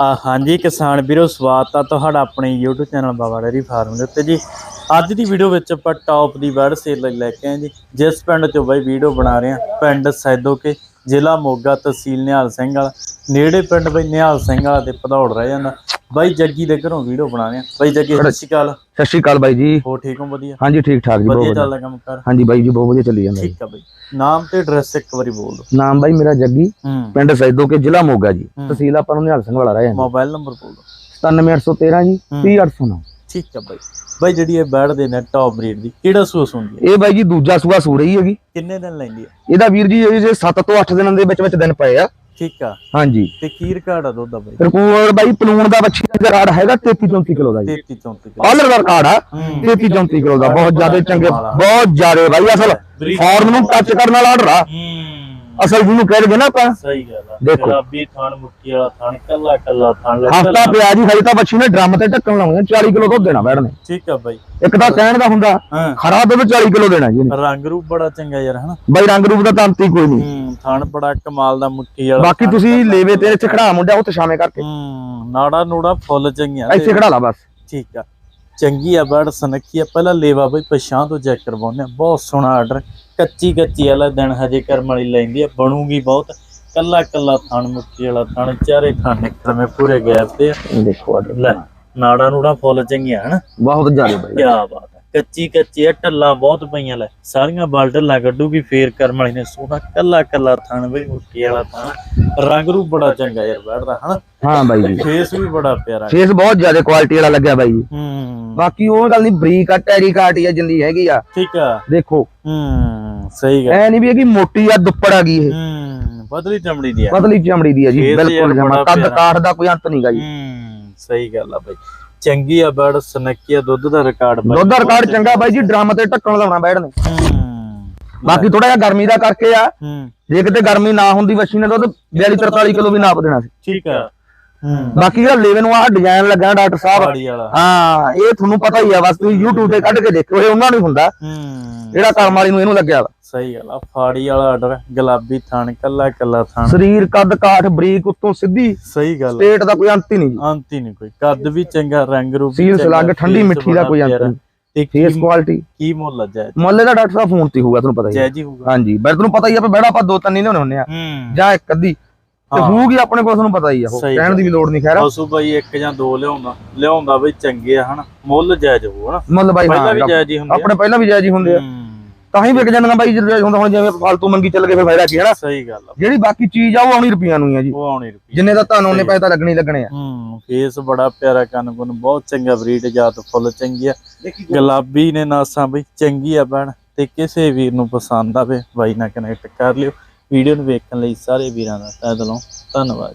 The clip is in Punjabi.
ਆ, ਹਾਂਜੀ, ਕਿਸਾਨ ਵੀਰੋ, ਸਵਾਗਤ ਆ ਤੁਹਾਡਾ ਆਪਣੇ YouTube channel Baba dairy farm ਦੇ ਉੱਤੇ ਜੀ। ਅੱਜ ਦੀ ਵੀਡੀਓ ਵਿੱਚ ਆਪਾਂ ਟੌਪ ਦੀ ਬਰਡ ਸੇਲ ਲੈ ਕੇ ਆਏ ਜੀ। ਜਿਸ ਪਿੰਡ ਚੋਂ ਬਾਈ ਵੀਡੀਓ ਬਣਾ ਰਹੇ ਆ ਪਿੰਡ ਸੈਦੋਕੇ। ਜ਼ਿਲ੍ਹਾ ਮੋਗਾ ਤਹਿਸੀਲ ਨਿਹਾਲ ਸਿੰਘ ਵਾਲਾ। ਨੇੜੇ ਪਿੰਡ ਬਾਈ ਨਿਹਾਲ ਸਿੰਘ ਵਾਲਾ ਤੇ ਭਦੌੜ ਰਹਿ ਜਾਂਦਾ। ਬਾਈ ਜੱਗੀ ਦੇ ਘਰੋਂ ਵੀਡੀਓ ਬਣਾ ਰਹੇ ਆ। ਬਾਈ ਜੱਗੀ ਸਤਿ ਸ਼੍ਰੀ ਅਕਾਲ। ਸਤਿ ਸ਼੍ਰੀ ਅਕਾਲ ਬਾਈ ਜੀ। ਹੋ ਠੀਕ ਹੋ? ਵਧੀਆ? ਹਾਂਜੀ ਠੀਕ ਠਾਕ ਜੀ ਬਹੁਤ ਵਧੀਆ ਚੱਲਦਾ ਕੰਮ ਕਰ? ਹਾਂਜੀ ਬਾਈ ਜੀ ਬਹੁਤ ਵਧੀਆ ਚੱਲੀ ਜਾਂਦਾ ਠੀਕ ਆ ਬਾਈ। ਨਾਮ ਤੇ ਐਡਰੈਸ ਇੱਕ ਵਾਰੀ ਬੋਲ ਦਿਓ। ਨਾਮ ਬਾਈ ਮੇਰਾ ਜੱਗੀ ਪਿੰਡ ਸੈਦੋ ਕੇ ਜ਼ਿਲ੍ਹਾ ਮੋਗਾ ਜੀ। ਤਹਿਸੀਲ ਆਪਾਂ ਨੂੰ ਨਿਹਾਲ ਸਿੰਘ ਵਾਲਾ ਰਹਿ ਜਾਂਦਾ। ਮੋਬਾਈਲ ਨੰਬਰ ਬੋਲ ਦਿਓ। 97813 ਜੀ ਹੂੰ। 30809 ਠੀਕ ਆ ਬਾਈ। ਬਾਈ ਜਿਹੜੀ ਇਹ ਦੇ ਨੇ ਟੌਪ ਬਰੀਡ ਦੀ ਕਿਹੜਾ ਹੁੰਦੀ ਹੈ ਇਹ ਬਾਈ ਜੀ ਦੂਜਾ ਸੂਆ ਸੂ ਰਹੀ ਹੈਗੀ। ਕਿੰਨੇ ਦਿਨ ਲੈਂਦੀ ਹੈ ਇਹਦਾ ਵੀਰ ਜੀ ਜੇ 7 ਤੋਂ 8 ਦਿਨਾਂ ਦੇ ਵਿੱਚ ਵਿੱਚ ਦਿਨ ਪਏ ਆ। ਠੀਕ ਆ। ਹਾਂਜੀ। ਤੇ ਕੀ ਰਿਕਾਰਡ ਆ ਦੁੱਧ ਦਾ ਬਾਈ? ਰਿਕਾਰਡ ਬਾਈ ਪਲੂਣ ਦਾ ਬੱਚੀ ਦਾ ਰਿਕਾਰਡ ਹੈਗਾ 33 34 ਕਿਲੋ ਦਾ ਜੀ। 33 34 ਕਿਲੋ। ਆਲਰ ਦਾ ਰਿਕਾਰਡ ਆ ਹੂੰ। 33 34 ਕਿਲੋ ਦਾ ਬਹੁਤ ਜ਼ਿਆਦਾ ਚੰਗੇ ਬਹੁਤ ਜ਼ਿਆਦਾ ਬਾਈ ਅਸਲ ਫਾਰਮ ਨੂੰ ਟੱਚ ਕਰਨ ਵਾਲਾ ਆਰਡਰ ਆ। ਹੂੰ। ਅਸਲ ਜਿਹਨੂੰ ਕਹਿ ਦਈਏ ਨਾ ਆਪਾਂ ਸਹੀ ਗੱਲ ਆ। ਦੇਖੋ। ਗੁਲਾਬੀ ਥਣ ਮੁੱਕੀ ਵਾਲਾ ਥਣ ਕੱਲਾ ਕੱਲਾ ਥਣ ਹਫਤਾ ਪਿਆ ਜੀ ਹਜੇ ਤਾਂ ਬੱਚੀ ਨੇ ਡਰਮ ਤੇ ਢੱਕਣ ਲਾਉਣੇ 40 ਕਿਲੋ ਦੁੱਧ ਦੇਣਾ ਬੈਠ ਨੇ ਠੀਕ ਆ ਬਾਈ। ਇੱਕ ਤਾਂ ਕਹਿਣ ਦਾ ਹੁੰਦਾ ਖਰਾ ਦੁੱਧ 40 ਕਿਲੋ ਦੇਣਾ ਜੀ। ਰੰਗ ਰੂਪ ਬੜਾ ਚੰਗਾ ਯਾਰ ਹਨਾ? ਬਾਈ ਰੰਗ ਰੂਪ ਦਾ ਤਾਂ ਅੰਤ ਹੀ ਕੋਈ ਨਹੀਂ। ਥਣ ਬੜਾ ਕਮਾਲ ਦਾ ਮੁੱਕੀ ਵਾਲਾ ਬਾਕੀ ਤੁਸੀਂ ਲੇਵੇ ਤੇ ਇੱਥੇ ਖੜਾ ਮੁੰਡਾ ਉੱਥੇ ਛਾਵੇਂ ਕਰਕੇ। ਹੂੰ ਨਾੜਾ ਨੂੜਾ ਫੁੱਲ ਚੰਗੀਆਂ ਇੱਥੇ ਖੜਾ ਲਾ ਬਸ। ਠੀਕ ਆ। ਚੰਗੀ ਆ ਬੜ ਸਨੱਖੀ ਆ। ਪਹਿਲਾਂ ਲੇਵਾ ਬਈ ਪਛਾਂ ਤੋਂ ਚੈੱਕ ਕਰਵਾਉਂਦੇ ਆ। ਬਹੁਤ ਸੋਹਣਾ ਆਰਡਰ ਕੱਚੀ ਕੱਚੀ ਵਾਲਾ ਦਿਨ ਹਜੇ ਕਰਮ ਵਾਲੀ ਲੈਂਦੀ ਆ ਬਣੂਗੀ ਬਹੁਤ। ਕੱਲਾ ਕੱਲਾ ਥਣ ਮੁੱਕੀ ਵਾਲਾ ਥਣ ਚਾਰੇ ਖਾਨੇ ਕਰਮੇ ਪੂਰੇ ਗੈਪ ਤੇ ਆ। ਦੇਖੋ ਆਰਡਰ ਲੈ ਨਾੜਾ ਨੂੜਾ ਫੁੱਲ ਚੰਗੀਆਂ ਹਨ? ਬਹੁਤ ਜ਼ਿਆਦਾ ਬਾਈ। ਕੀ ਬਾਤ ਹੈ। ਕੱਚੀ ਕੱਚੀ ਆ ਢੱਲਾਂ ਬਹੁਤ ਪਈਆਂ ਲੈ। ਸਾਰੀਆਂ ਬਾਲ ਢੱਲਾਂ ਕੱਢੂਗੀ ਫੇਰ ਕਰਮ ਵਾਲੀ ਨੇ ਸੋਹਣਾ ਕੱਲਾ ਕੱਲਾ ਥਣ ਬਈ ਮੁੱਕੀ ਵਾਲਾ ਥਣ। ਰੰਗ ਰੂਪ ਬੜਾ ਚੰਗਾ ਯਾਰ ਬੈਠਦਾ ਹਨਾ? ਹਾਂ ਬਾਈ। ਜੀ ਫੇਸ ਵੀ ਬੜਾ ਪਿਆਰਾ। ਫੇਸ ਬਹੁਤ ਜ਼ਿਆਦਾ ਕੁਆਲਿਟੀ ਵਾਲਾ ਲੱਗਿਆ ਬਾਈ। ਜੀ ਹੂੰ। ਬਾਕੀ ਉਹ ਗੱਲ ਨਹੀਂ ਬਰੀਕ ਆ ਟੈਰੀ ਕਾਟ ਹੀ ਆ ਜਿੰਦੀ ਹੈਗੀ ਆ। ਠੀਕ ਆ। ਦੇਖੋ। ਹੂੰ। ਸਹੀ ਗੱਲ। ਐ ਨਹੀਂ ਵੀ ਹੈਗੀ ਮੋਟੀ ਆ ਦੁੱਪੜ ਆ ਗਈ ਇਹ। ਹੂੰ ਪਤਲੀ ਚਮੜੀ ਦੀ ਆ। ਪਤਲੀ ਚਮੜੀ ਦੀ ਆ ਜੀ ਬਿਲਕੁਲ ਜਮਾ। ਬੜਾ ਕੱਦ। ਕਾਠ ਦਾ ਕੋਈ ਅੰਤ ਨਹੀਂਗਾ ਜੀ। ਹੂੰ ਸਹੀ ਗੱਲ ਆ ਬਾਈ। ਚੰਗੀ ਆ ਬੜ ਸਨੱਕੀ ਆ ਦੁੱਧ ਦਾ ਰਿਕਾਰਡ ਬਾਈ। ਦੁੱਧ ਦਾ ਰਿਕਾਰਡ ਚੰਗਾ ਬਾਈ ਜੀ ਡਰਮ ਤੇ ਢੱਕਣ ਲਾਉਣਾ ਬੈਠ ਨੇ। ਬਾਕੀ ਥੋੜਾ ਜਿਹਾ ਗਰਮੀ ਦਾ ਕਰਕੇ ਆ। ਜੇ ਕਿਤੇ ਗਰਮੀ ਨਾ ਹੁੰਦੀ ਵੱਛੀ ਨੇ ਦੁੱਧ 42 43 ਕਿਲੋ ਵੀ ਨਾਪ ਦੇਣਾ ਸੀ। ਠੀਕ ਆ। ਬਾਕੀ ਜਿਹੜਾ ਲੇਵੇ ਨੂੰ ਆ ਡਿਜ਼ਾਈਨ ਲੱਗਾ ਡਾਕਟਰ ਸਾਹਿਬ। ਬਾੜੀ ਹਾਂ ਇਹ ਤੁਹਾਨੂੰ ਪਤਾ ਹੀ ਆ ਬਸ ਤੁਸੀਂ YouTube ਤੇ ਕੱਢ ਕੇ ਦੇਖੋ ਇਹ ਉਹਨਾਂ ਨੂੰ ਹੁੰਦਾ। ਜਿਹੜਾ ਕਰਮ ਵਾਲੀ ਨੂੰ ਇਹਨੂੰ ਲੱਗਿਆ ਵਾ। ਸਹੀ ਗੱਲ ਆ ਫਾੜੀ ਵਾਲਾ ਆਰਡਰ ਗੁਲਾਬੀ ਥਣ ਕੱਲਾ ਕੱਲਾ ਥਣ ਸਰੀਰ ਕੱਦ ਕਾਠ ਬਰੀਕ ਉੱਤੋਂ ਸਿੱਧੀ ਸਹੀ ਗੱਲ। ਸਟੇਟ ਦਾ ਕੋਈ ਅੰਤ ਹੀ ਨਹੀਂ। ਜੀ ਅੰਤ ਹੀ ਨਹੀਂ ਕੋਈ। ਕੱਦ ਵੀ ਚੰਗਾ ਰੰਗ ਰੂਪ ਵੀ ਸੀਲ ਸਲੱਗ ਠੰਡੀ ਮਿੱਠੀ ਦਾ ਕੋਈ ਅੰਤ। ਨਹੀਂ। ਤੇ ਫੇਸ ਕੁਆਲਿਟੀ ਕੀ ਮੁੱਲ ਜਾਇ ਮੁੱਲ ਦਾ ਡਾਕਟਰ ਸਾਹਿਬ ਫੋਨ ਤੇ ਹੋਊਗਾ ਤੁਹਾਨੂੰ ਪਤਾ ਹੀ ਹੈ। ਜਾਇਜ਼ ਹੀ ਹੋਊਗਾ। ਹਾਂਜੀ ਬਈ ਤੁਹਾਨੂੰ ਪਤਾ ਹੀ ਆ ਵੀ ਬੜਾ ਆਪਾਂ ਦੋ ਤਿੰਨ ਨਹੀਂ ਲਿਆਉਣੇ ਹੁੰਦੇ ਆ। ਹੂੰ। ਜਾਂ ਇੱਕ ਅੱਧੀ। ਤੇ ਹਾਂ। ਹੋਊਗੀ ਆਪਣੇ ਕੋਲ ਤੁਹਾਨੂੰ ਪਤਾ ਹੀ ਆ ਉਹ। ਕਹਿਣ ਦੀ ਵੀ ਲੋੜ ਨਹੀਂ ਖੈਰ। ਪਸ਼ੂ ਬਾਈ ਇੱਕ ਜਾਂ ਦੋ ਲਿਆਉਂਦਾ। ਲਿਆਉਂਦਾ ਬਈ ਚੰਗੇ ਆ ਹਨਾ। ਮੁੱਲ ਜਾਇਜ਼ ਹੋਊ ਹਨਾ। ਮੁੱਲ ਬਾਈ ਪਹਿਲਾਂ ਵੀ ਹਾਂ ਜਾਇਜ਼ ਹੀ ਹੁੰਦੇ ਆ। ਆਪਣੇ ਪਹਿਲਾਂ ਵੀ ਜਾਇਜ਼ ਹੀ ਹੁੰਦੇ ਆ। ਹੂੰ, ਤਾਂ ਹੀ ਵਿਕ ਜਾਂਦੀਆਂ ਬਾਈ ਜਦੋਂ ਹੁੰਦਾ ਹੁਣ ਜਿਵੇਂ ਫਾਲਤੂ ਮੰਗੀ ਚੱਲ ਗਏ ਫਿਰ ਫਾਇਦਾ ਕੀ ਹੈ ਨਾ? ਸਹੀ ਗੱਲ ਆ। ਜਿਹੜੀ ਬਾਕੀ ਚੀਜ਼ ਆ ਉਹ ਆਉਣੀ ਰੁਪਈਆਂ ਨੂੰ ਹੀ ਆ ਜੀ। ਉਹ ਆਉਣੀ ਰੁਪਈ ਜਿੰਨੇ ਦਾ ਤੁਹਾਨੂੰ ਉਹਨੇ ਪੈਸੇ ਤਾਂ ਲੱਗਣੇ ਆ। ਹੂੰ ਫੇਸ ਬੜਾ ਪਿਆਰਾ ਕੰਨ ਕੁਨ ਬਹੁਤ ਚੰਗਾ ਬਰੀਡ ਜਾਤ ਫੁੱਲ ਚੰਗੀ ਆ। ਗੁਲਾਬੀ ਨੇ ਨਾਸਾਂ ਬਈ ਚੰਗੀ ਆ ਬਣ ਤੇ ਕਿਸੇ ਵੀਰ ਨੂੰ ਪਸੰਦ ਆਵੇ ਬਾਈ ਨਾਲ ਕਨੈਕਟ ਕਰ ਲਿਓ। ਵੀਡੀਓ ਨੂੰ ਵੇਖਣ ਲਈ ਸਾਰੇ ਵੀਰਾਂ ਦਾ ਤਹਿ ਦਿਲੋਂ ਧੰਨਵਾਦ